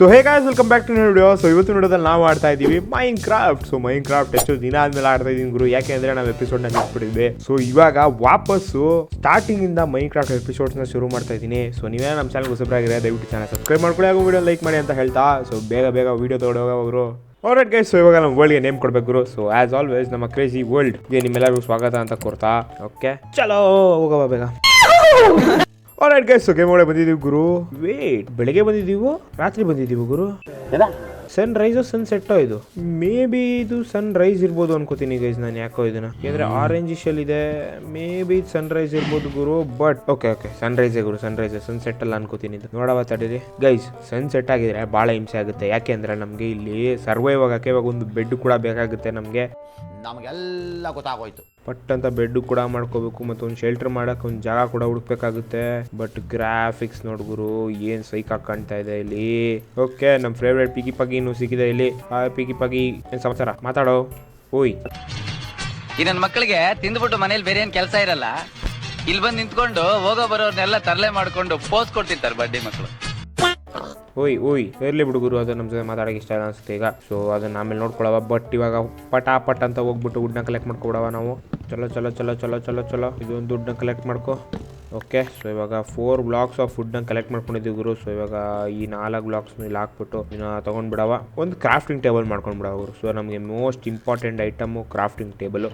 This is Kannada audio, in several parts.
So guys welcome back to video so ಇವತ್ತು ನೋಡೋದಲ್ಲಿ ನಾವು ಆಡ್ತಾ ಇದ್ದೀವಿ Minecraft so Minecraft ಎಷ್ಟು ದಿನ ಆದ್ಮೇಲೆ ಆಡ್ತಾ ಇದೀನಿ ಗುರು. ಯಾಕೆ ಅಂದ್ರೆ ನಾವು ಎಪಿಸೋಡ್ನ ನಿಲ್ಸ್ಬಿಟ್ಟಿದ್ವಿ ಸೊ ಇವಾಗ ವಾಪಸ್ಸು ಸ್ಟಾರ್ಟಿಂಗ್ ಇಂದ ಮೈನ್ ಕ್ರಾಫ್ಟ್ ಎಪಿಸೋಡ್ಸ್ನ ಶುರು ಮಾಡ್ತಾ ಇದ್ದೀನಿ. ಸೊ ನೀವೇ ನಮ್ಮ ಚಾನಲ್ ಹೊಸಬ್ರಾಗಿದ್ರೆ ದಯವಿಟ್ಟು ಚಾನಲ್ ಸಬ್ಸ್ಕ್ರೈಬ್ ಮಾಡ್ಕೊಳ್ಳಿ ಹಾಗೂ ವಿಡಿಯೋ ಲೈಕ್ ಮಾಡಿ ಅಂತ ಹೇಳ್ತಾ. ಸೊ ಬೇಗ ಬೇಗ ವಿಡಿಯೋ ತಗೊಂಡೋಗ ಅವರು ಆಲ್ರೈಟ್ ಗೈಸ್ ಸೊ ಇವಾಗ ನಮ್ಮ ವರ್ಲ್ಡ್ಗೆ ನೇಮ್ ಕೊಡ್ಬೇಕು ಗುರು. ಸೊ ಆಸ್ ಆಲ್ವೇಸ್ ನಮ್ಮ ಕ್ರೇಜಿ ವರ್ಲ್ಡ್ಗೆ ನಿಮ್ಮೆಲ್ಲರಿಗೂ ಸ್ವಾಗತ ಅಂತ ಕೊಡ್ತಾ ಓಕೆ ಚಲೋ ಹೋಗವ ಬೇಗ. ಆಲ್ರೈಟ್ ಗೈಸ್ ಓಕೆ ಒಳಗೆ ಬಂದಿದ್ದೀವಿ ಗುರು. ವೇಟ್ ಬೆಳಗ್ಗೆ ಬಂದಿದ್ದೀವೋ ರಾತ್ರಿ ಬಂದಿದ್ದೀವಿ ಗುರು? ಸನ್ ರೈಸು ಸನ್ ಸೆಟ್ಟೋ ಇದು? ಮೇ ಬಿ ಇದು ಸನ್ ರೈಸ್ ಇರ್ಬೋದು ಅನ್ಕೋತೀನಿ ಗೈಸ್ ನಾನು ಯಾಕೋ ಇದನ್ನ. ಯಾಕಂದ್ರೆ ಆರೆಂಜ್ ಅಲ್ಲಿ ಇದೆ. ಮೇ ಬಿ ಸನ್ ರೈಸ್ ಇರ್ಬೋದು ಗುರು ಬಟ್ ಓಕೆ ಓಕೆ ಸನ್ ರೈಸೇ ಗುರು ಸನ್ ರೈಸ್ ಸನ್ ಸೆಟ್ ಅಲ್ಲ ಅನ್ಕೋತೀನಿ ಇದು. ನೋಡವ ತಡೀರಿ ಗೈಸ್ ಸನ್ ಸೆಟ್ ಆಗಿದ್ರೆ ಭಾಳ ಹಿಂಸೆ ಆಗುತ್ತೆ. ಯಾಕೆ ಅಂದ್ರೆ ನಮಗೆ ಇಲ್ಲಿ ಸರ್ವೈವ್ ಆಗಕ್ಕೆ ಇವಾಗ ಒಂದು ಬೆಡ್ ಕೂಡ ಬೇಕಾಗುತ್ತೆ ನಮಗೆ. ನಮಗೆಲ್ಲ ಗೊತ್ತಾಗೋಯ್ತು. ಪಟ್ ಅಂತ ಬೆಡ್ ಕೂಡ ಮಾಡ್ಕೋಬೇಕು ಮತ್ತೆ ಒಂದು ಶೆಲ್ಟರ್ ಮಾಡಕ್ ಒಂದು ಜಾಗ ಕೂಡ ಹುಡುಕ್ಬೇಕಾಗುತ್ತೆ. ಬಟ್ ಗ್ರಾಫಿಕ್ಸ್ ನೋಡ್ಗುರು ಏನು ಸೈಕ್ ಕಾಣ್ತಾ ಇದೆ ಇಲ್ಲಿ. ಓಕೆ ನಮ್ಮ ಫೇವ್ರೇಟ್ ಪಿಗಿ ಪಗಿನೂ ಸಿಕ್ಕಿದೆ ಇಲ್ಲಿ. ಆ ಪಿಗಿ ಪಗಿ ಏನ್ ಸಮಾಚಾರ? ಮಾತಾಡೋ? ಓಯ್. ಈ ಮಕ್ಕಳಿಗೆ ತಿಂದ್ಬಿಟ್ಟು ಮನೇಲಿ ಬೇರೆ ಏನ್ ಕೆಲಸ ಇರಲ್ಲ? ಇಲ್ಲಿ ಬಂದು ನಿಂತ್ಕೊಂಡು ಹೋಗೋ ಬರೋರ್ನೆಲ್ಲ ತರಲೆ ಮಾಡ್ಕೊಂಡು ಪೋಸ್ ಕೊಡ್ತಿರ್ತಾರೆ ಬಡ್ಡಿ ಮಕ್ಕಳು ಓಯ್ ಓಯ್, ಇರಲಿ ಬಿಡುಗರು ಅದು ನಮ್ಮ ಜೊತೆ ಮಾತಾಡೋಕೆ ಇಷ್ಟ ಇಲ್ಲ ಅನ್ಸುತ್ತೆ ಈಗ. ಸೊ ಅದನ್ನ ಆಮೇಲೆ ನೋಡ್ಕೊಳವ ಬಟ್ ಇವಾಗ ಪಟಾಪಟ್ ಅಂತ ಹೋಗ್ಬಿಟ್ಟು ವುಡ್ನ ಕಲೆಕ್ಟ್ ಮಾಡ್ಕೊಬಿಡವ ನಾವು. ಚಲೋ ಚಲೋ ಚಲೋ ಚಲೋ ಚಲೋ ಚಲೋ. ಇದೊಂದು ದುಡ್ಡನ್ನ ಕಲೆಕ್ಟ್ ಮಾಡ್ಕೊ. ಓಕೆ ಸೊ ಇವಾಗ ಫೋರ್ ಬ್ಲಾಕ್ಸ್ ಆಫ್ ಫುಡ್ನ ಕಲೆಕ್ಟ್ ಮಾಡ್ಕೊಂಡಿದ್ದೀವಿ ಗುರು. ಸೊ ಇವಾಗ ಈ ನಾಲ್ಕು ಬ್ಲಾಕ್ಸ್ ಇಲ್ಲಿ ಹಾಕ್ಬಿಟ್ಟು ಇನ್ನ ತೊಗೊಂಡ್ಬಿಡವ. ಒಂದು ಕ್ರಾಫ್ಟಿಂಗ್ ಟೇಬಲ್ ಮಾಡ್ಕೊಂಡ್ಬಿಡವ ಗುರು. ಸೊ ನಮಗೆ most important item crafting table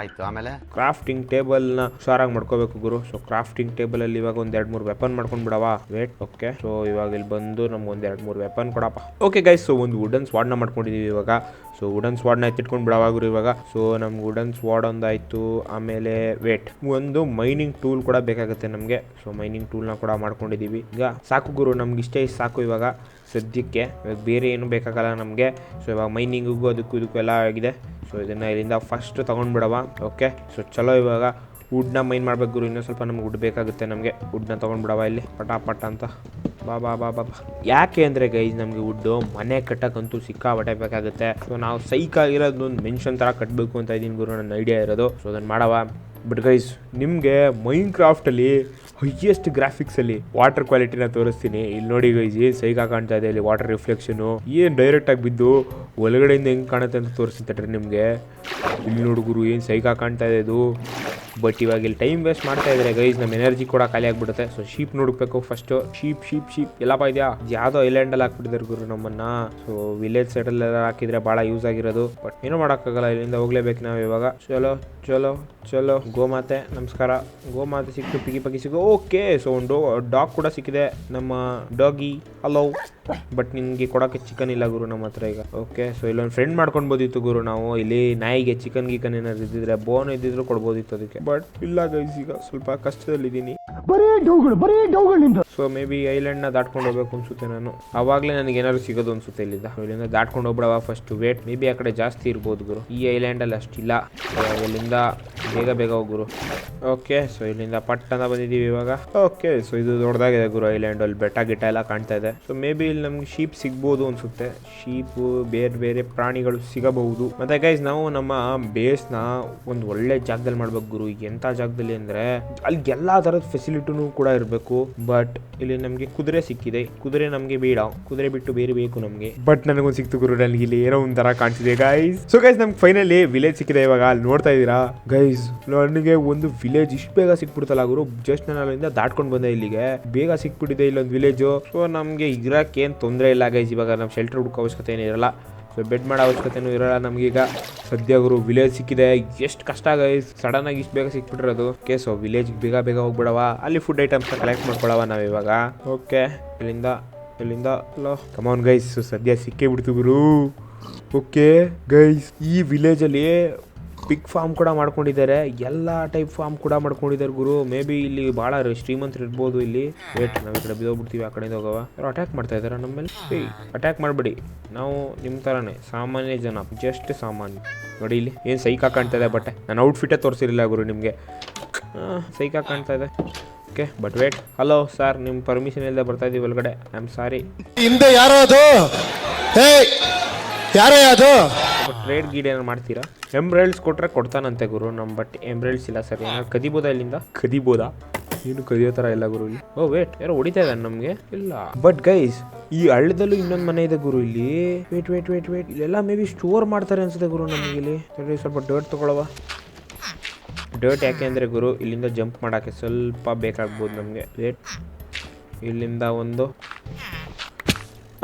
ಆಯ್ತು, ಆಮೇಲೆ? ಕ್ರಾಫ್ಟಿಂಗ್ ಟೇಬಲ್ನ ಹುಷಾರಾಗಿ ಮಾಡ್ಕೋಬೇಕು ಗುರು. ಸೊ ಕ್ರಾಫ್ಟಿಂಗ್ ಟೇಬಲ್ ಅಲ್ಲಿ ಇವಾಗ ಒಂದ್ ಎರಡ್ ಮೂರು ವೆಪನ್ ಮಾಡ್ಕೊಂಡ್ ಬಿಡವ ವೇಟ್ ಓಕೆ ಸೊ ಇವಾಗ ಇಲ್ಲಿ ಬಂದು ನಮ್ಗೆ ಒಂದ್ ಎರಡ್ ಮೂರು ವೆಪನ್ ಕೊಡಪ್ಪ. ಓಕೆ ಗೈಸ್ ಸೊ ಒಂದು ವುಡನ್ ಸ್ವಾಡ್ನ ಮಾಡ್ಕೊಂಡಿದೀವಿ ಇವಾಗ. ಸೊ ವುಡನ್ ಸ್ವಾಡ್ನ ಎತ್ತಿಟ್ಕೊಂಡು ಬಿಡವ ಗುರು ಇವಾಗ. ಸೊ ನಮ್ಗೆ ವುಡನ್ ಸ್ವಾಡ್ ಒಂದಾಯ್ತು. ಆಮೇಲೆ ವೇಟ್ ಒಂದು ಮೈನಿಂಗ್ ಟೂಲ್ ಕೂಡ ಬೇಕಾಗುತ್ತೆ ನಮಗೆ. ಸೊ ಮೈನಿಂಗ್ ಟೂಲ್ನ ಕೂಡ ಮಾಡ್ಕೊಂಡಿದೀವಿ. ಈಗ ಸಾಕು ಗುರು, ನಮ್ಗೆ ಇಷ್ಟೇ ಇಷ್ಟು ಸಾಕು ಇವಾಗ. ಸದ್ಯಕ್ಕೆ ಇವಾಗ ಬೇರೆ ಏನು ಬೇಕಾಗಲ್ಲ ನಮಗೆ. ಸೊ ಇವಾಗ ಮೈನಿಂಗಿಗೂ ಅದಕ್ಕೂ ಇದಕ್ಕೂ ಎಲ್ಲ ಆಗಿದೆ. ಸೊ ಇದನ್ನು ಇಲ್ಲಿಂದ ಫಸ್ಟ್ ತೊಗೊಂಡ್ಬಿಡವ ಓಕೆ ಸೊ ಚಲೋ ಇವಾಗ. ವುಡ್ನ ಮೈನ್ ಮಾಡ್ಬೇಕು ಗುರು, ಇನ್ನೂ ಸ್ವಲ್ಪ ನಮ್ಗೆ ವುಡ್ ಬೇಕಾಗುತ್ತೆ ನಮಗೆ. ವುಡ್ನ ತೊಗೊಂಡ್ಬಿಡವ ಇಲ್ಲಿ, ಪಟಾಪಟ ಅಂತ. ಬಾ ಬಾ ಬಾ ಬಾ ಯಾಕೆ ಅಂದರೆ ಗೈಸ್ ನಮಗೆ ವುಡ್ಡು ಮನೆ ಕಟ್ಟಕ್ಕಂತೂ ಸಿಕ್ಕಾಬಟ್ಟೆ ಬೇಕಾಗುತ್ತೆ. ಸೊ ನಾವು ಸೈಕ್ ಆಗಿರೋದು ಒಂದು ಮೆನ್ಷನ್ ಥರ ಕಟ್ಟಬೇಕು ಅಂತ ಇದ್ದೀನಿ ಗುರು, ನನ್ನ ಐಡಿಯಾ ಇರೋದು. ಸೊ ಅದನ್ನು ಮಾಡವ ಬಟ್ ಗೈಸ್ ನಿಮಗೆ ಮೈನ್ ಕ್ರಾಫ್ಟಲ್ಲಿ ಹೈಯೆಸ್ಟ್ ಗ್ರಾಫಿಕ್ಸಲ್ಲಿ ವಾಟರ್ ಕ್ವಾಲಿಟಿನ ತೋರಿಸ್ತೀನಿ. ಇಲ್ಲಿ ನೋಡಿ ಗೈಸ್ ಏನು ಸೈಕಾ ಕಾಣ್ತಾ ಇದೆ ಇಲ್ಲಿ ವಾಟರ್ ರಿಫ್ಲೆಕ್ಷನು ಏನು ಡೈರೆಕ್ಟಾಗಿ ಬಿದ್ದು ಒಳಗಡೆಯಿಂದ ಹೆಂಗೆ ಕಾಣುತ್ತೆ ಅಂತ ತೋರಿಸ್ತಾರೆ ನಿಮಗೆ. ಇಲ್ಲಿ ನೋಡಿಗುರು ಏನು ಸೈಕಾ ಕಾಣ್ತಾ ಇದೆ ಇದು? ಬಟ್ ಇವಾಗ ಇಲ್ಲಿ ಟೈಮ್ ವೇಸ್ಟ್ ಮಾಡ್ತಾ ಇದ್ದಾರೆ ಗೈಸ್ ನಮ್ಮ ಎನರ್ಜಿ ಕೂಡ ಖಾಲಿ ಆಗ್ಬಿಡುತ್ತೆ. ಸೊ ಶೀಪ್ ನೋಡ್ಬೇಕು ಫಸ್ಟ್ ಶೀಪ್ ಶೀಪ್ ಶೀಪ್ ಎಲ್ಲಪ್ಪ ಇದೆಯಾ? ಯಾವುದೋ ಐಲ್ಯಾಂಡಲ್ಲಿ ಹಾಕ್ಬಿಟ್ಟಿದ್ರು ಗುರು ನಮ್ಮನ್ನ. ಸೊ ವಿಲೇಜ್ ಸೈಡಲ್ಲಿ ಹಾಕಿದ್ರೆ ಭಾಳ ಯೂಸ್ ಆಗಿರೋದು. ಬಟ್ ಏನು ಮಾಡೋಕ್ಕಾಗಲ್ಲ, ಇಲ್ಲಿಂದ ಹೋಗ್ಲೇಬೇಕು ನಾವು ಇವಾಗ. ಚಲೋ ಚಲೋ ಚಲೋ. ಗೋಮಾತೆ ನಮಸ್ಕಾರ. ಗೋಮಾತೆ ಸಿಕ್ತು ಪಿಗಿ ಪಗಿ ಸಿಗು ಓಕೆ ಸೊ ಒಂದು ಡಾಗ್ ಕೂಡ ಸಿಕ್ಕಿದೆ. ನಮ್ಮ ಡಾಗಿ ಹಲೋ ಬಟ್ ನಿಮಗೆ ಕೊಡೋಕ್ಕೆ ಚಿಕನ್ ಇಲ್ಲ ಗುರು ನಮ್ಮ ಹತ್ರ ಈಗ. ಓಕೆ ಸೊ ಇಲ್ಲೊಂದು ಫ್ರೆಂಡ್ ಮಾಡ್ಕೊಳ್ಬೋದಿತ್ತು ಗುರು ನಾವು. ಇಲ್ಲಿ ನಾಯಿಗೆ ಚಿಕನ್ ಗಿಕನ್ ಏನಾದ್ರು ಇದ್ದಿದ್ರೆ ಬೋನ್ ಇದ್ದಿದ್ರು ಕೊಡ್ಬೋದಿತ್ತು ಅದಕ್ಕೆ. ಬಟ್ ಇಲ್ಲ ಗೈಸ್ ಈಗ ಸ್ವಲ್ಪ ಕಷ್ಟದಲ್ಲಿದ್ದೀನಿ. ಸೊ ಮೇ ಬಿ ಐಲ್ಯಾಂಡ್ನ ದಾಟ್ಕೊಂಡು ಹೋಗ್ಬೇಕು ಅನ್ಸುತ್ತೆ ನಾನು. ಅವಾಗಲೇ ನನಗೆ ಏನಾದ್ರು ಸಿಗೋದು ಅನ್ಸುತ್ತೆ ಇಲ್ಲಿಂದ. ಇಲ್ಲಿಂದ ದಾಟ್ಕೊಂಡು ಹೋಗ್ಬಿಡವ ಫಸ್ಟ್ ವೇಟ್ ಮೇ ಬಿ ಆ ಕಡೆ ಜಾಸ್ತಿ ಇರ್ಬೋದು ಗುರು. ಈ ಐಲ್ಯಾಂಡಲ್ಲಿ ಅಷ್ಟಿಲ್ಲ. So, ಇಲ್ಲಿಂದ ಬೇಗ ಬೇಗ ಹೋಗುರು ಓಕೆ ಸೊ ಇಲ್ಲಿಂದ ಪಟ್ಟಣ ಬಂದಿದ್ದೀವಿ ಇವಾಗ. ಓಕೆ ಸೊ ಇದು ದೊಡ್ಡದಾಗಿದೆ ಗುರು ಐಲ್ಯಾಂಡ್ ಅಲ್ಲಿ ಬೆಟ್ಟ ಗಿಟ್ಟ ಎಲ್ಲ ಕಾಣ್ತಾ ಇದೆ. ಸೊ ಮೇ ಬಿ ಇಲ್ಲಿ ನಮ್ಗೆ ಶೀಪ್ ಸಿಗ್ಬೋದು ಅನ್ಸುತ್ತೆ. ಶೀಪ್ ಬೇರೆ ಬೇರೆ ಪ್ರಾಣಿಗಳು ಸಿಗಬಹುದು. ಮತ್ತೆ ಗೈಸ್ ನಾವು ನಮ್ಮ ಬೇಸ್ನ ಒಂದು ಒಳ್ಳೆ ಜಾಗದಲ್ಲಿ ಮಾಡ್ಬೇಕು ಗುರು. ಎಂತ ಜಾಗದಲ್ಲಿ ಅಂದ್ರೆ ಅಲ್ಲಿ ಎಲ್ಲಾ ತರದ ಫೆಸಿಲಿಟಿನೂ ಕೂಡ ಇರಬೇಕು. ಬಟ್ ಇಲ್ಲಿ ನಮಗೆ ಕುದುರೆ ಸಿಕ್ಕಿದೆ. ಕುದುರೆ ನಮಗೆ ಬೇಡ. ಕುದುರೆ ಬಿಟ್ಟು ಬೇರೆ ಬೇಕು ನಮಗೆ. ಬಟ್ ನನಗೊಂದು ಸಿಕ್ತು ಗುರು. ನನಗೆ ಇಲ್ಲಿ ಏನೋ ಒಂಥರ ಕಾಣಿಸಿದೆ ಗೈಸ್ ಸೊ ಗೈಸ್ ನಮ್ಗೆ ಫೈನಲಿ ವಿಲೇಜ್ ಸಿಕ್ಕಿದೆ ಇವಾಗ. ಅಲ್ಲಿ ನೋಡ್ತಾ ಇದ್ದೀರಾ? ಗೈಸ್ ನನಗೆ ಒಂದು ವಿಲೇಜ್ ಇಷ್ಟು ಬೇಗ ಸಿಕ್ಬಿಡ್ತಲ್ಲ ಗುರು ಜಸ್ಟ್ ನಾನು ಅಲ್ಲಿಂದ ದಾಟ್ಕೊಂಡು ಬಂದೆ ಇಲ್ಲಿಗೆ. ಬೇಗ ಸಿಕ್ಬಿಟ್ಟಿದೆ ಇಲ್ಲೊಂದು ವಿಲೇಜು ಸೊ ನಮಗೆ ಇರಕ್ಕೆ ಏನು ತೊಂದರೆ ಇಲ್ಲ ಗೈಸ್ ಇವಾಗ ನಮ್ಮ ಶೆಲ್ಟರ್ ಹುಡುಕೋ ಅವಶ್ಯಕತೆ ಏನು ಇರಲ್ಲ. ಸೊ ಬೆಡ್ ಮಾಡೋ ಅವಶ್ಯಕತೆನೂ ಇರಲ್ಲ ನಮಗೀಗ. ಸದ್ಯ ಗುರು ವಿಲೇಜ್ ಸಿಕ್ಕಿದೆ. ಎಷ್ಟು ಕಷ್ಟ ಗೈಸ್ ಸಡನ್ ಆಗಿ ಇಷ್ಟು ಬೇಗ ಸಿಕ್ಬಿಟ್ಟಿರೋದು. ಓಕೆ ಸೊ ವಿಲೇಜ್ ಬೇಗ ಬೇಗ ಹೋಗ್ಬಿಡವ ಅಲ್ಲಿ ಫುಡ್ ಐಟಮ್ಸ್ ಕಲೆಕ್ಟ್ ಮಾಡ್ಕೊಳವ ನಾವು ಇವಾಗ. ಓಕೆ ಇಲ್ಲಿಂದ ಇಲ್ಲಿಂದ, ಹಲೋ. ಕಮಾನ್ ಗೈಸ್ ಸದ್ಯ ಸಿಕ್ಕೇ ಬಿಡ್ತು ಗುರು. ಓಕೆ ಗೈಸ್ ಈ ವಿಲೇಜಲ್ಲಿ ಪಿಗ್ ಫಾರ್ಮ್ ಕೂಡ ಮಾಡ್ಕೊಂಡಿದ್ದಾರೆ. ಎಲ್ಲ ಟೈಪ್ ಫಾರ್ಮ್ ಕೂಡ ಮಾಡ್ಕೊಂಡಿದ್ದಾರೆ ಗುರು. ಮೇ ಬಿ ಇಲ್ಲಿ ಭಾಳ ಶ್ರೀಮಂತರು ಇರ್ಬೋದು ಇಲ್ಲಿ. ವೇಟ್ ನಾವು ಈ ಕಡೆ ಬಿದ್ದೋಗ್ಬಿಡ್ತೀವಿ, ಆ ಕಡೆಯಿಂದ ಹೋಗವ. ಅವ್ರು ಅಟ್ಯಾಕ್ ಮಾಡ್ತಾ ಇದಾರೆ ನಮ್ಮ ಮೇಲೆ ಅಟ್ಯಾಕ್ ಮಾಡಬೇಡಿ. ನಾವು ನಿಮ್ಮ ಥರನೇ ಸಾಮಾನ್ಯ ಜನ ಜಸ್ಟ್ ಸಾಮಾನ್ಯ. ನೋಡಿ ಇಲ್ಲಿ, ಏನು ಸೈಕಾ ಕಾಣ್ತಾ ಇದೆ, ಬಟ್ಟೆ. ನಾನು ಔಟ್ಫಿಟ್ಟೇ ತೋರಿಸಿರಲಿಲ್ಲ ಗುರು ನಿಮಗೆ. ಸೈಕಾ ಕಾಣ್ತಾ ಇದೆ. Okay but wait hello sir ನಿಮ್ಮ ಪರ್ಮಿಷನ್ ಇಲ್ಲದೆ ಬರ್ತಾ ಇದೀವಿ ಒಳಗಡೆ. ಐ ಆಮ್ ಸಾರಿ ಹಿಂದೆ ಯಾರೋ ಅದು? ಯಾರೇ ಅದು? ಟ್ರೇಡ್ ಗೀಡ್ ಏನಾರು ಮಾಡ್ತೀರಾ? ಎಂಬ್ರಾಯ್ಡ್ಸ್ ಕೊಟ್ರೆ ಕೊಡ್ತಾನಂತೆ ಗುರು ನಮ್ಮ ಬಟ್ ಎಂಬ್ರಾಯ್ಡ್ಸ್ ಇಲ್ಲ ಸರ್. ಏನಾದ್ರು ಕದಿಬೋದಾ ಇಲ್ಲಿಂದ? ಕದಿಬೋದಾ? ಏನು ಕದಿಯೋ ಥರ ಇಲ್ಲ ಗುರು ಇಲ್ಲಿ. ಓ ವೇಟ್ ಯಾರೋ ಹೊಡಿತಾ ಇದ್ದಾನೆ ನಮಗೆ? ಇಲ್ಲ. ಬಟ್ ಗೈಸ್ ಈ ಹಳ್ಳದಲ್ಲೂ ಇನ್ನೊಂದು ಮನೆ ಇದೆ ಗುರು ಇಲ್ಲಿ. ವೇಟ್ ವೇಟ್ ವೇಟ್ ವೇಟ್ ಇಲ್ಲೆಲ್ಲ ಮೇ ಬಿ ಸ್ಟೋರ್ ಮಾಡ್ತಾರೆ ಅನ್ಸುತ್ತೆ ಗುರು ನಮಗೆ ಇಲ್ಲಿ. ಸ್ವಲ್ಪ ಡರ್ಟ್ ತಗೊಳವ. ಡರ್ಟ್ ಯಾಕೆ ಅಂದರೆ ಗುರು ಇಲ್ಲಿಂದ ಜಂಪ್ ಮಾಡೋಕ್ಕೆ ಸ್ವಲ್ಪ ಬೇಕಾಗ್ಬೋದು ನಮಗೆ. ವೇಟ್ ಇಲ್ಲಿಂದ ಒಂದು.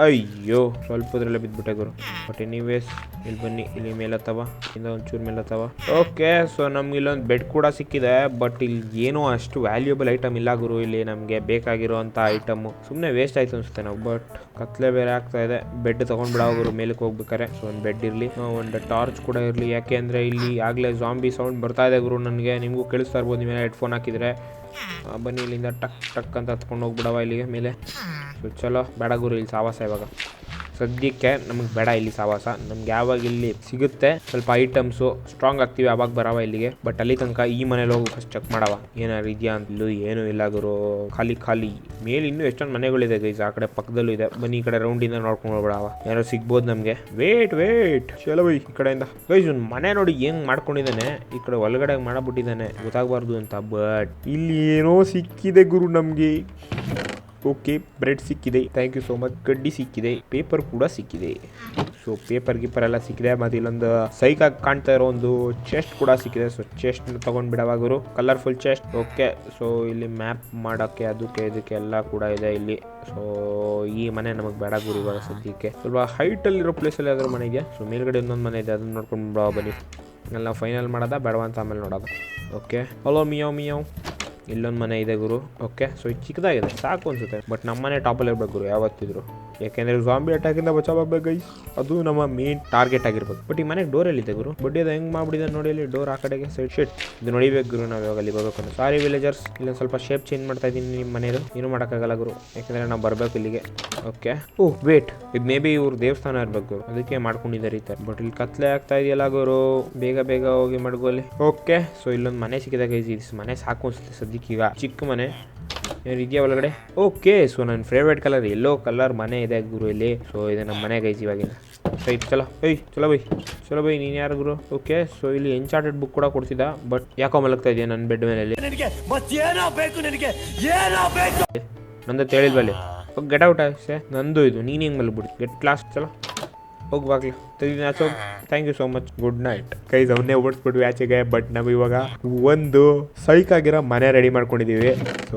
ಅಯ್ಯೋ ಸ್ವಲ್ಪದ್ರಲ್ಲೇ ಬಿದ್ದುಬಿಟ್ಟೆ ಗುರು. ಬಟ್ ಎನಿವೇಸ್ ಇಲ್ಲಿ ಬನ್ನಿ, ಇಲ್ಲಿ ಮೇಲತ್ತವ ಇಂದ ಒಂಚೂರು ಮೇಲತ್ತವ ಓಕೆ ಸೊ ನಮ್ಗೆ ಇಲ್ಲೊಂದು ಬೆಡ್ ಕೂಡ ಸಿಕ್ಕಿದೆ ಬಟ್ ಇಲ್ಲಿ ಏನೋ ಅಷ್ಟು ವ್ಯಾಲ್ಯೂಬಲ್ ಐಟಮ್ ಇಲ್ಲ ಗುರು, ಇಲ್ಲಿ ನಮಗೆ ಬೇಕಾಗಿರುವಂಥ ಐಟಮು ಸುಮ್ಮನೆ ವೇಸ್ಟ್ ಆಯ್ತು ಅನ್ಸುತ್ತೆ ನಾವು ಬಟ್ ಕತ್ಲೆ ಬೇರೆ ಆಗ್ತಾ ಇದೆ. ಬೆಡ್ ತೊಗೊಂಡ್ಬಿಡೋ ಗುರು, ಮೇಲಕ್ಕೆ ಹೋಗ್ಬೇಕಾರೆ. ಸೊ ಒಂದು ಬೆಡ್ ಇರಲಿ ಒಂದು ಟಾರ್ಚ್ ಕೂಡ ಇರಲಿ. ಯಾಕೆ ಅಂದರೆ ಇಲ್ಲಿ ಆಗಲೇ ಜಾಂಬಿ ಸೌಂಡ್ ಬರ್ತಾ ಇದೆ ಗುರು ನನಗೆ, ನಿಮಗೂ ಕೇಳಿಸ್ತಾ ಇರ್ಬೋದು ನೀವೇನೋ ಹೆಡ್ಫೋನ್ ಹಾಕಿದರೆ. ಬನ್ನಿ ಇಲ್ಲಿಂದ ಟಕ್ ಟಕ್ ಅಂತ ಹತ್ಕೊಂಡು ಹೋಗ್ಬಿಡವ ಇಲ್ಲಿಗೆ ಮೇಲೆ. ಸೊ ಚಲೋ, ಬೇಡ ಗುರು, ಇಲ್ಲಿ ಸಾವಾಸ ಇವಾಗ. ಸದ್ಯಕ್ಕೆ ನಮಗೆ ಬೇಡ ಇಲ್ಲಿ ಸಾವಾಸ. ನಮ್ಗೆ ಯಾವಾಗ ಇಲ್ಲಿ ಸಿಗುತ್ತೆ, ಸ್ವಲ್ಪ ಐಟಮ್ಸು ಸ್ಟ್ರಾಂಗ್ ಆಗ್ತೀವಿ ಯಾವಾಗ ಬರವ ಇಲ್ಲಿಗೆ. ಬಟ್ ಅಲ್ಲಿ ತನಕ ಈ ಮನೇಲಿ ಹೋಗಿ ಫಸ್ಟ್ ಚೆಕ್ ಮಾಡವ. ಏನಾರು ಇದೆಯಾ ಅಂತ ಏನು ಇಲ್ಲ ಗುರು. ಖಾಲಿ ಖಾಲಿ. ಮೇಲೆ ಇನ್ನೂ ಎಷ್ಟೊಂದು ಮನೆಗಳಿದೆ ಗೈಸ್ ಆ ಕಡೆ ಪಕ್ಕದಲ್ಲೂ ಇದೆ. ಬನ್ನಿ ಈ ಕಡೆ ರೌಂಡಿಂದ ನೋಡ್ಕೊಂಡು ಹೋಗ್ಬಿಡವ. ಯಾರೋ ಸಿಗ್ಬೋದು ನಮಗೆ. ವೇಟ್ ವೇಟ್ ಚಲೋ ಈ ಕಡೆಯಿಂದ. ಗೈಸ್ ಒಂದು ಮನೆ ನೋಡಿ ಹೆಂಗ್ ಮಾಡ್ಕೊಂಡಿದ್ದಾನೆ. ಈ ಕಡೆ ಒಳಗಡೆ ಮಾಡಬಿಟ್ಟಿದ್ದಾನೆ. ಗೊತ್ತಾಗಬಾರ್ದು ಅಂತ ಬಟ್ ಇಲ್ಲಿ ಏನೋ ಸಿಕ್ಕಿದೆ ಗುರು ನಮಗೆ. ಓಕೆ ಬ್ರೆಡ್ ಸಿಕ್ಕಿದೆ. ಥ್ಯಾಂಕ್ ಯು ಸೋ ಮಚ್ ಕಡ್ಡಿ ಸಿಕ್ಕಿದೆ. ಪೇಪರ್ ಕೂಡ ಸಿಕ್ಕಿದೆ. ಸೊ ಪೇಪರ್ ಗೀಪರ್ ಎಲ್ಲ ಸಿಕ್ಕಿದೆ. ಮತ್ತು ಇಲ್ಲೊಂದು ಸೈಕಾಗಿ ಕಾಣ್ತಾ ಇರೋ ಒಂದು ಚೆಸ್ಟ್ ಕೂಡ ಸಿಕ್ಕಿದೆ. ಸೊ ಚೆಸ್ಟ್ ತಗೊಂಡ್ ಬಿಡವಾಗರು ಕಲರ್ಫುಲ್ ಚೆಸ್ಟ್ ಓಕೆ ಸೊ ಇಲ್ಲಿ ಮ್ಯಾಪ್ ಮಾಡೋಕ್ಕೆ, ಅದಕ್ಕೆ, ಇದಕ್ಕೆ ಎಲ್ಲ ಕೂಡ ಇದೆ ಇಲ್ಲಿ. ಸೊ ಈ ಮನೆ ನಮಗೆ ಬೇಡ ಗುರು ಇವಾಗ ಸದ್ಯಕ್ಕೆ. ಸ್ವಲ್ಪ ಹೈಟಲ್ಲಿರೋ ಪ್ಲೇಸಲ್ಲಿ ಯಾವ್ದಾದ್ರು ಮನೆಗೆ. ಸೊ ಮೇಲ್ಗಡೆ ಇನ್ನೊಂದು ಮನೆ ಇದೆ. ಅದನ್ನ ನೋಡ್ಕೊಂಡು ಬನ್ನಿ. ಎಲ್ಲ ಫೈನಲ್ ಮಾಡೋದ? ಬೇಡವಾ ಅಂತ ಆಮೇಲೆ ನೋಡೋದು? Okay hello meow meow. ಇಲ್ಲೊಂದು ಮನೆ ಇದೆ ಗುರು. ಓಕೆ ಸೊ ಚಿಕ್ಕದಾಗಿದೆ, ಸಾಕು ಅನ್ಸುತ್ತೆ. ಬಟ್ ನಮ್ಮ ಮನೆ ಟಾಪಲ್ಲಿ ಇರ್ಬೇಕು ಗುರು, ಯಾವತ್ತಿದ್ರು. ಯಾಕೆಂದ್ರೆ ಜಾಂಬಿ ಅಟ್ಯಾಕಿಂದ ಬಚಾವಾಗಬೇಕು ಗೈಸ್ ಅದು ನಮ್ಮ ಮೇನ್ ಟಾರ್ಗೆಟ್ ಆಗಿರ್ಬೇಕು ಬಟ್ ಈ ಮನೆಗೆ ಡೋರ್ ಎಲ್ಲಿದೆ ಗುರು? ಬಡ್ಡಿ ಅದು ಹೆಂಗ್ ಮಾಡಿದೆ ನೋಡಿ ಇಲ್ಲಿ ಡೋರ್ ಆ ಕಡೆಗೆ. ಸೈಡ್ ಶೆಟ್ ಇದು ನೋಡಿಬೇಕು ಗುರು ನಾವು ಇವಾಗ ಅಲ್ಲಿ ಬರ್ಬೇಕು ಸಾರಿ ವಿಲೇಜರ್ಸ್ ಇಲ್ಲೊಂದು ಸ್ವಲ್ಪ ಶೇಪ್ ಚೇಂಜ್ ಮಾಡ್ತಾ ಇದ್ದೀನಿ ನಿಮ್ಮ ಮನೇದು. ಏನು ಮಾಡೋಕ್ಕಾಗಲ್ಲ ಗುರು. ಯಾಕಂದ್ರೆ ನಾವು ಬರಬೇಕು ಇಲ್ಲಿಗೆ. ಓಕೆ ಓಹ್ ವೇಟ್ ಇದು ಮೇ ಬಿ ಇವ್ರ ದೇವಸ್ಥಾನ ಇರ್ಬೇಕು ಅದಕ್ಕೆ ಮಾಡ್ಕೊಂಡಿದ್ದಾರೆ ಈ ಥರ ಬಟ್ ಇಲ್ಲಿ ಕತ್ಲೆ ಆಗ್ತಾ ಇದೆಯಲ್ಲ ಗುರು. ಬೇಗ ಬೇಗ ಹೋಗಿ ಮಡ್ಗೋಲಿ. ಓಕೆ ಸೊ ಇಲ್ಲೊಂದು ಮನೆ ಸಿಕ್ಕಿದಾಗ ಇದು ಮನೆ ಸಾಕು ಅನ್ಸುತ್ತೆ ಸದ್ಯಕ್ಕೆ ಈಗ. ಚಿಕ್ಕ ಮನೆ. ಇದೆಯಾ ಒಳಗಡೆ? ಓಕೆ ಸೊ ನನ್ನ ಫೇವ್ರೇಟ್ ಕಲರ್ ಎಲ್ಲೋ ಕಲರ್ ಮನೆ ಇದೆ ಗುರು ಇಲ್ಲಿ. ಸೊ ಇದೆ ನಮ್ಮ ಮನೆ ಗೈಸ್ ಇವಾಗಿನ ಸೈಟ್ ಚಲೋ. ಏಯ್ ಚಲೋ ಬೈ. ಚಲೋ ಬೈ ನೀನು ಯಾರು ಗುರು? ಓಕೆ ಸೊ ಇಲ್ಲಿ ಎನ್ಚಾರ್ಟೆಡ್ ಬುಕ್ ಕೂಡ ಕೊಡ್ತಿದ್ದ ಬಟ್ ಯಾಕೋ ಮಲಗ್ತಾ ಇದೆಯಾ ನನ್ನ ಬೆಡ್ ಮೇಲೆ ನಂದು ತಿಳಿಲ್ವಲ್ಲಿ? ಗೆಟ್ ಔಟ್ ಅಷ್ಟೇ ನಂದು ಇದು ನೀನು ಹೆಂಗೆ ಮಲಗ್ಬಿಡ್ತು? ಗೆಟ್ ಲಾಸ್ಟ್ ಚಲೋ. ಹೋಗ್ವಾಗ್ಲಿ ಆಚೆ thank you so much good night guys ಅವನ್ನೇ ಓಡಿಸ್ಬಿಟ್ವಿ ಆಚೆಗೆ ಬಟ್ ನಾವು ಇವಾಗ ಒಂದು ಸೈಕ್ ಆಗಿರೋ ಮನೆ ರೆಡಿ ಮಾಡ್ಕೊಂಡಿದ್ದೀವಿ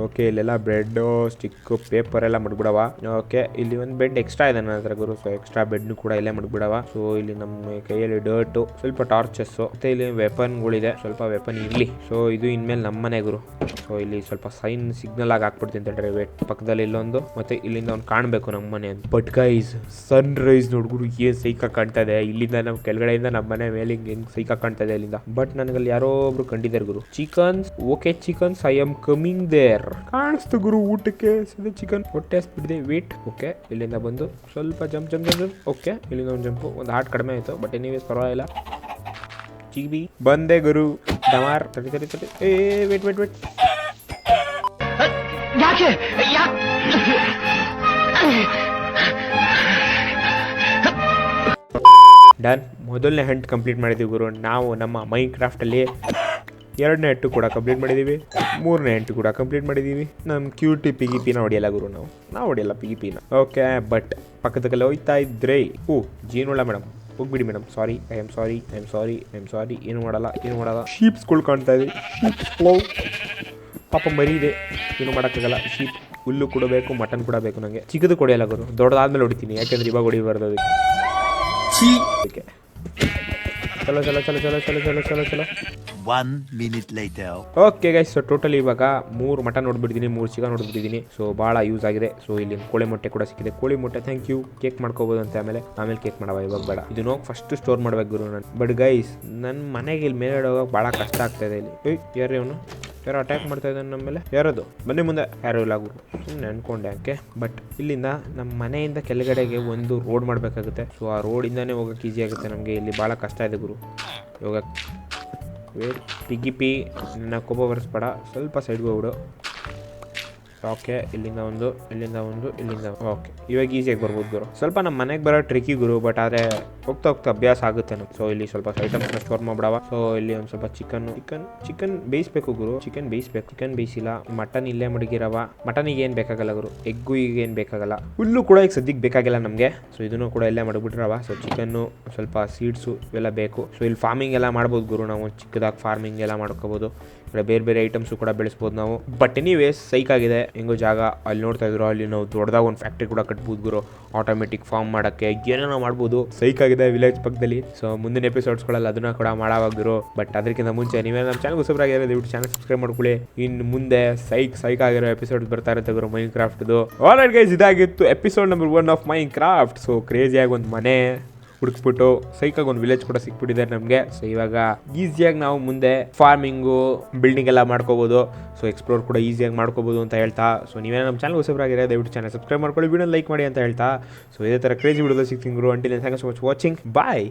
ಓಕೆ ಇಲ್ಲೆಲ್ಲ ಬ್ರೆಡ್ ಸ್ಟಿಕ್ಕು ಪೇಪರ್ ಎಲ್ಲ ಮಾಡ್ಬಿಡವ. ಓಕೆ ಇಲ್ಲಿ ಒಂದು ಬೆಡ್ ಎಕ್ಸ್ಟ್ರಾ ಇದೆ ನನ್ನ ಹತ್ರ ಗುರು. ಸೊ ಎಕ್ಸ್ಟ್ರಾ ಬೆಡ್ ಕೂಡ ಇಲ್ಲೇ ಮಾಡ್ಬಿಡವ. ಸೊ ಇಲ್ಲಿ ನಮ್ಮ ಕೈಯಲ್ಲಿ ಡರ್ಟು ಸ್ವಲ್ಪ ಟಾರ್ಚಸ್ ಮತ್ತೆ ಇಲ್ಲಿ ವೆಪನ್ಗಳಿದೆ ಸ್ವಲ್ಪ ವೆಪನ್ ಇರಲಿ. ಸೊ ಇದು ಇನ್ಮೇಲೆ ನಮ್ಮ ಮನೆ ಗುರು. ಸೊ ಇಲ್ಲಿ ಸ್ವಲ್ಪ ಸೈನ್ ಸಿಗ್ನಲ್ ಆಗಿ ಹಾಕ್ಬಿಡ್ತೀನಿ ತಡ್ರಿ ವೆಟ್ ಪಕ್ಕದಲ್ಲಿ ಇಲ್ಲೊಂದು, ಮತ್ತೆ ಇಲ್ಲಿಂದ ಅವ್ನು ಕಾಣಬೇಕು ನಮ್ಮ ಮನೆ ಅಂತ. ಬಟ್ ಗೈಸ್ ಸನ್ ರೈಸ್ ನೋಡ್ಗುರು ಏನ್ ಸೈಕ ಕಾಣ್ತಾ ಇದೆ ಇಲ್ಲಿಂದ ನಾವು ಕೆಳಗಡೆಯಿಂದ ನಮ್ಮ ಮನೆ ಮೇಲೆ ಹಿಂಗೆ ಹೆಂಗ್ ಸೈಕ್ ಇದೆ ಇಲ್ಲಿಂದ. ಬಟ್ ನನಗಲ್ಲಿ ಯಾರೋ ಒಬ್ರು ಕಂಡಿದ್ದಾರೆ ಗುರು. Chickens okay chickens I am coming there ಕಾಣಿಸ್ತು ಗುರು ಊಟಕ್ಕೆ ಸದ್ಯ ಚಿಕನ್ ಹೊಟ್ಟೆ ಹಸ್ಬಿಟ್ಟಿದೆ. ವೇಟ್ ಓಕೆ ಇಲ್ಲಿಂದ ಬಂದು ಸ್ವಲ್ಪ ಜಂಪ್ ಜಂಪ್ ಜಂಪ್ ಓಕೆ ಇಲ್ಲಿಂದ ಒಂದು ಜಂಪು ಒಂದು ಹಾರ್ಟ್ ಕಡಿಮೆ ಆಯಿತು ಬಟ್ ಎನಿವೇಸ್ ಪರವಾಗಿಲ್ಲ. ಚಿಬಿ ಬಂದೆ ಗುರು. ಡಮಾರ್, ತಡಿ ತಡಿ ತಡಿ. ಏ ವೇಟ್ ವೇಟ್ ವೇಟ್ ಡನ್, ಮೊದಲನೇ ಹಂಟ್ ಕಂಪ್ಲೀಟ್ ಮಾಡಿದ್ವಿ ಗುರು. ನಾವು ನಮ್ಮ ಮೈ ಕ್ರಾಫ್ಟಲ್ಲಿ ಎರಡನೇ ಹಂಟು ಕೂಡ ಕಂಪ್ಲೀಟ್ ಮಾಡಿದ್ದೀವಿ ಮೂರನೇ ಹಂಟು ಕೂಡ ಕಂಪ್ಲೀಟ್ ಮಾಡಿದ್ದೀವಿ ನಮ್ಮ ಕ್ಯೂಟಿ ಪಿಗಿ ಪಿನ ಹೊಡಿಯಲ್ಲ ಗುರು ನಾವು. ನಾವು ಹೊಡಿಯಲ್ಲ ಪಿಗಿ ಪಿನ ಓಕೆ ಬಟ್ ಪಕ್ಕದಕ್ಕೆಲ್ಲ ಹೋಯ್ತಾ ಇದ್ರೆ, ಓ ಜೀನುಳ್ಳ ಮೇಡಮ್ ಹೋಗ್ಬಿಡಿ madam sorry I am sorry I am sorry I am sorry ಏನು ಮಾಡಲ್ಲ ಏನು ಮಾಡಲ್ಲ. ಶೀಪ್ಸ್ಗಳು ಕಾಣ್ತಾ ಇದೆ. ಪಾಪ ಮರಿ ಇದೆ. ಏನು ಮಾಡೋಕ್ಕಾಗಲ್ಲ. ಶೀಪ್ ಹುಲ್ಲು ಕೂಡ ಬೇಕು ಮಟನ್ ಕೂಡ ಬೇಕು ನನಗೆ ಚಿಕ್ಕದು ಕೊಡಿಯಲ್ಲ ಗುರು. ದೊಡ್ಡದಾದ್ಮೇಲೆ ಹೊಡಿತೀನಿ. ಯಾಕೆಂದ್ರೆ ಇವಾಗ ಹೊಡಿಬಾರ್ದು ಅದಕ್ಕೆ. ಅದಕ್ಕೆ ಚಲೋ ಚಲೋ ಚಲೋ ಚಲೋ ಚಲೋ ಚಲೋ ಚಲೋ ಚಲೋ One minute later. Okay guys so total ಇವಾಗ ಮೂರು ಮಟನ್ ನೋಡ್ಬಿಟ್ಟಿದ್ದೀನಿ ಮೂರು ಚಿಕನ್ ನೋಡ್ಬಿಟ್ಟಿದ್ದೀನಿ ಸೊ ಭಾಳ ಯೂಸ್ ಆಗಿದೆ. ಸೊ ಇಲ್ಲಿ ಕೋಳಿ ಮೊಟ್ಟೆ ಕೂಡ ಸಿಕ್ಕಿದೆ. ಕೋಳಿ ಮೊಟ್ಟೆ ಥ್ಯಾಂಕ್ ಯು ಕೇಕ್ ಮಾಡ್ಕೋಬೋದು ಅಂತ ಆಮೇಲೆ ಆಮೇಲೆ ಕೇಕ್ ಮಾಡವ, ಇವಾಗ ಬೇಡ. ಇದನ್ನ ಫಸ್ಟ್ ಸ್ಟೋರ್ ಮಾಡ್ಬೇಕು ಗುರು ನಾನು. ಬಟ್ ಗೈಸ್ ನನ್ನ ಮನೆಗೆ ಇಲ್ಲಿ ಮೇಲೆ ಹೋಗೋಕೆ ಭಾಳ ಕಷ್ಟ ಆಗ್ತಾ ಇದೆ ಇಲ್ಲಿ. ಯಾರು ಇವನು? ಯಾರು ಅಟ್ಯಾಕ್ ಮಾಡ್ತಾ ಇದ್ದಾನೆ ನಮ್ಮ ಮೇಲೆ? ಯಾರದು? ಬನ್ನಿ ಮುಂದೆ. ಯಾರು ಇಲ್ಲ ಗುರು. ಸುಮ್ಮನೆ ಅನ್ಕೊಂಡೆ ಯಾಕೆ? ಬಟ್ ಇಲ್ಲಿಂದ ನಮ್ಮ ಮನೆಯಿಂದ ಕೆಳಗಡೆಗೆ ಒಂದು ರೋಡ್ ಮಾಡಬೇಕಾಗುತ್ತೆ. ಸೊ ಆ ರೋಡಿಂದಾನೇ ಹೋಗಕ್ಕೆ ಈಸಿ ಆಗುತ್ತೆ ನಮಗೆ. ಇಲ್ಲಿ ಭಾಳ ಕಷ್ಟ ಇದೆ ಗುರು. ಇವಾಗ ವೇಟ್ ಪಿಗಿ ಪಿ ನನ್ನ ಕೋಪ ಬರೆಸ್ಬೇಡ. ಸ್ವಲ್ಪ ಸೈಡ್ಗೆ ಹೋಗ್ಬಿಡು. ಓಕೆ, ಇಲ್ಲಿಂದ ಒಂದು ಇಲ್ಲಿಂದ ಒಂದು, ಇಲ್ಲಿಂದ ಓಕೆ, ಇವಾಗ ಈಸಿಯಾಗಿ ಬರ್ಬೋದು ಗುರು. ಸ್ವಲ್ಪ ನಮ್ಮ ಮನೆಗೆ ಬರೋ ಟ್ರಿಕಿ ಗುರು ಬಟ್ ಆದರೆ ಹೋಗ್ತಾ ಹೋಗ್ತಾ ಅಭ್ಯಾಸ ಆಗುತ್ತೆ ನಮ್ಗೆ. ಸೊ ಇಲ್ಲಿ ಸ್ವಲ್ಪ ಐಟಮ್ಸ್ನ ಸ್ಟೋರ್ ಮಾಡ್ಬಿಡವ. ಸೊ ಇಲ್ಲಿ ಒಂದು ಸ್ವಲ್ಪ ಚಿಕನ್ ಚಿಕನ್ ಚಿಕನ್ ಬೇಯಿಸ್ಬೇಕು ಗುರು. ಚಿಕನ್ ಬೇಯಿಸ್ಬೇಕು. ಚಿಕನ್ ಬೇಯಿಸಿಲ್ಲ. ಮಟನ್ ಇಲ್ಲೇ ಮಡಗಿರವ. ಮಟನಿಗೆ ಏನು ಬೇಕಾಗಲ್ಲ ಗುರು? ಎಗ್ಗು ಈಗ ಏನು ಬೇಕಾಗಲ್ಲ. ಹುಲ್ಲು ಕೂಡ ಈಗ ಸದ್ಯಕ್ಕೆ ಬೇಕಾಗಿಲ್ಲ ನಮಗೆ. ಸೊ ಇದನ್ನು ಕೂಡ ಇಲ್ಲೇ ಮಡಗ್ಬಿಟ್ರವ. ಸೊ ಚಿಕನ್ನು ಸ್ವಲ್ಪ ಸೀಡ್ಸು ಇವೆಲ್ಲ ಬೇಕು. ಸೊ ಇಲ್ಲಿ ಫಾರ್ಮಿಂಗ್ ಎಲ್ಲ ಮಾಡ್ಬೋದು ಗುರು. ನಾವು ಚಿಕ್ಕದಾಗಿ ಫಾರ್ಮಿಂಗ್ ಎಲ್ಲ ಮಾಡ್ಕೋಬೋದು. ಬೇರೆ ಬೇರೆ ಐಟಮ್ಸು ಕೂಡ ಬೆಳೆಸ್ಬೋದು ನಾವು. ಬಟ್ ಎನಿವೇಸ್ ಸೈಕ್ ಆಗಿದೆ. ಹೆಂಗೋ ಜಾಗ ಅಲ್ಲಿ ನೋಡ್ತಾ ಇದ್ರು. ಅಲ್ಲಿ ನಾವು ದೊಡ್ಡದಾಗ ಒಂದು ಫ್ಯಾಕ್ಟ್ರಿ ಕೂಡ ಕಟ್ಬೋದು ಗುರು. ಆಟೋಮೆಟಿಕ್ ಫಾರ್ಮ್ ಮಾಡೋಕ್ಕೆ ಏನೇನೋ ಮಾಡ್ಬೋದು. ಸೈಕ್ ಆಗಿದೆ ವಿಲೇಜ್ ಪಕ್ಕದಲ್ಲಿ. ಸೊ ಮುಂದಿನ ಎಪಿಸೋಡ್ಸ್ಗಳಲ್ಲಿ ಅದನ್ನ ಕೂಡ ಮಾಡಾವಾಗ್ರು ಬಟ್ ಅದಕ್ಕಿಂತ ಮುಂಚೆ ನೀವೇ ನಮ್ಮ ಚಾನಲ್ ಹೊಸಬರಾಗಿರೋ ದಯವಿಟ್ಟು ಚಾನಲ್ ಸಬ್ಸ್ಕ್ರೈಬ್ ಮಾಡ್ಕೊಳ್ಳಿ. ಇನ್ನು ಮುಂದೆ ಸೈಕ್ ಸೈಕ್ ಆಗಿರೋ ಎಪಿಸೋಡ್ ಬರ್ತಾ ಇರುತ್ತೆ ಗುರು ಮೈನ್ ಕ್ರಾಫ್ಟ್ದು ಆಲ್ರೆಡಿ ಗೈಸ್ ಇದಾಗಿತ್ತು episode number one of Minecraft so ಕ್ರೇಜಿಯಾಗಿ ಒಂದು ಮನೆ. ಹುಡುಕ್ಸ್ಬಿಟ್ಟು ಸೈಕಾಗಿ ಒಂದು ವಿಲೇಜ್ ಕೂಡ ಸಿಕ್ಬಿಟ್ಟಿದೆ ನಮಗೆ. ಸೊ ಇವಾಗ ಈಸಿಯಾಗಿ ನಾವು ಮುಂದೆ ಫಾರ್ಮಿಂಗು ಬಿಲ್ಡಿಂಗ್ ಎಲ್ಲ ಮಾಡ್ಕೋಬೋದು. ಸೊ ಎಕ್ಸ್ಪ್ಲೋರ್ ಕೂಡ ಈಸಿಯಾಗಿ ಮಾಡ್ಕೋಬೋದು ಅಂತ ಹೇಳ್ತಾ. ಸೊ ನೀವೇ ನಮ್ಮ ಚಾನಲ್ ಹೊಸಬರಾಗಿರೋ ದಯವಿಟ್ಟು ಚಾನಲ್ ಸಬ್ಸ್ಕ್ರೈಬ್ ಮಾಡ್ಕೊಳ್ಳಿ ವಿಡಿಯೋ ಲೈಕ್ ಮಾಡಿ ಅಂತ ಹೇಳ್ತಾ. ಸೊ ಇದೇ ಥರ ಕ್ರೇಜಿ ವಿಡಿಯೋ ಸಿಕ್ತಿಂಗ್ರು ಗುರು. Until thank so much watching bye